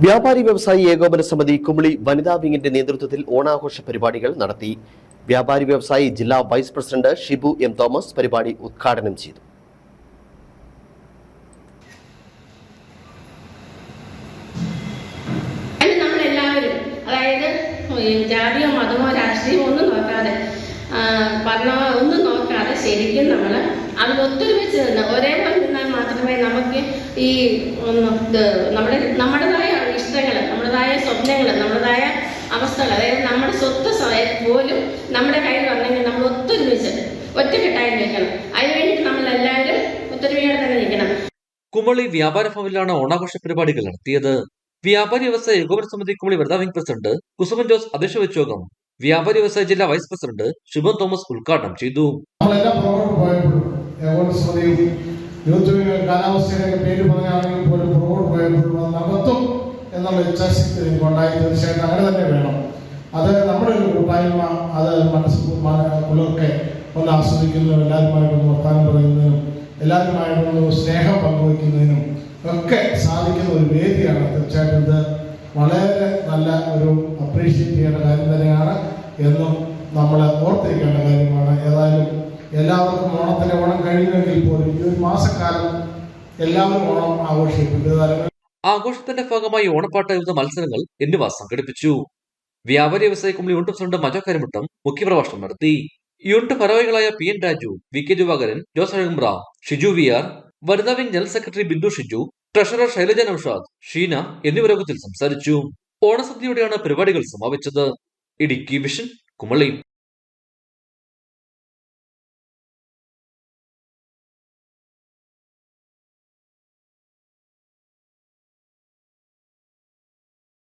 വ്യാപാരി വ്യവസായി ഏകോപന സമിതി കുമളി വനിതാ വിങ്ങിന്റെ നേതൃത്വത്തിൽ ഓണാഘോഷ പരിപാടികൾ നടത്തി. വ്യാപാരി വ്യവസായി ജില്ലാ vice president Shibu M Thomas പരിപാടി ഉദ്ഘാടനം ചെയ്തു. ജാതിയോ മതമോ രാഷ്ട്രീയമോ ഒന്നും നോക്കാതെ പറഞ്ഞോ ഒന്നും നോക്കാതെ ശരിക്കും നമ്മൾ അതിൽ ഒത്തൊരുമിച്ച് നിന്ന് ഒരേപോലെ നിന്നാൽ മാത്രമേ നമുക്ക് ഈ നമ്മുടെ നമ്മുടെ സ്വപ്നങ്ങൾ നമ്മുടേതായ അവസ്ഥകൾ അതായത് നമ്മുടെ സ്വത്ത് സ്വയം പോലും നമ്മുടെ കയ്യിൽ വന്നെങ്കിൽ നമ്മൾ ഒത്തൊരുമിച്ച് ഒറ്റക്കെട്ടായി നിൽക്കണം. അതിനുവേണ്ടി നമ്മൾ എല്ലാവരും ഒത്തൊരുമയോടെ തന്നെ നിൽക്കണം. കുമളി വ്യാപാര ഭവനിലാണ് ഓണാഘോഷ പരിപാടികൾ നടത്തിയത്. വ്യാപാരി വ്യവസായ ഏകോപന സമിതി കുമളി വനിതാവിംഗ് പ്രസിഡന്റ് കുസുമൻ ജോസ് അധ്യക്ഷ വെച്ച യോഗം വ്യാപാരി വ്യവസായ ജില്ലാ വൈസ് പ്രസിഡന്റ് ശുഭൻ തോമസ് ഉദ്ഘാടനം ചെയ്തു. യൂത്ത് വിംഗ് പേര് പറഞ്ഞാണെങ്കിൽ പോലും പുറകോട്ട് പോയപ്പോഴും നടത്തും എന്നുള്ള ഇച്ഛാശക്തി ഉണ്ടായി തീർച്ചയായിട്ടും അങ്ങനെ തന്നെ വേണം. അത് നമ്മുടെ ഒരു കൂട്ടായ്മ അത് മനസ്സ് പുലർക്കെ ഒന്ന് ആസ്വദിക്കുന്നതിനും എല്ലാവരുമായിട്ടൊന്ന് വർത്താനം പറയുന്നതിനും എല്ലാവരുമായിട്ടൊന്ന് സ്നേഹം പങ്കുവയ്ക്കുന്നതിനും ഒക്കെ സാധിക്കുന്ന ഒരു വേദിയാണ് തീർച്ചയായിട്ടും ഇത്. വളരെ നല്ല ഒരു അപ്രീഷിയേറ്റ് ചെയ്യേണ്ട കാര്യം തന്നെയാണ് എന്നും നമ്മൾ ഓർത്തിരിക്കേണ്ട കാര്യമാണ്. ഏതായാലും എല്ലാവർക്കും ഓണത്തിന്റെ ഓണം കഴിയുമെങ്കിൽ പോലും ഈ ഒരു മാസക്കാലം എല്ലാവരും ഓണം ആഘോഷിക്കും. ആഘോഷത്തിന്റെ ഭാഗമായി ഓണപ്പാട്ട് എഴുതുന്ന മത്സരങ്ങൾ എന്നിവ സംഘടിപ്പിച്ചു. വ്യാപാരി വ്യവസായ company unit president Majo Karimuttam മുഖ്യപ്രഭാഷണം നടത്തി. യൂണിറ്റ് ഭാരവാഹികളായ P N Raju V K Divakaran Jose അഴകുമ്ര Shiju V R വനിതാ wing general secretary Bindu Shiju treasurer Shailaja Noushad Sheena എന്നിവരോഗത്തിൽ സംസാരിച്ചു. ഓണസദ്യയോടെയാണ് പരിപാടികൾ സമാപിച്ചത്. ഇടുക്കി വിഷൻ കുമളി.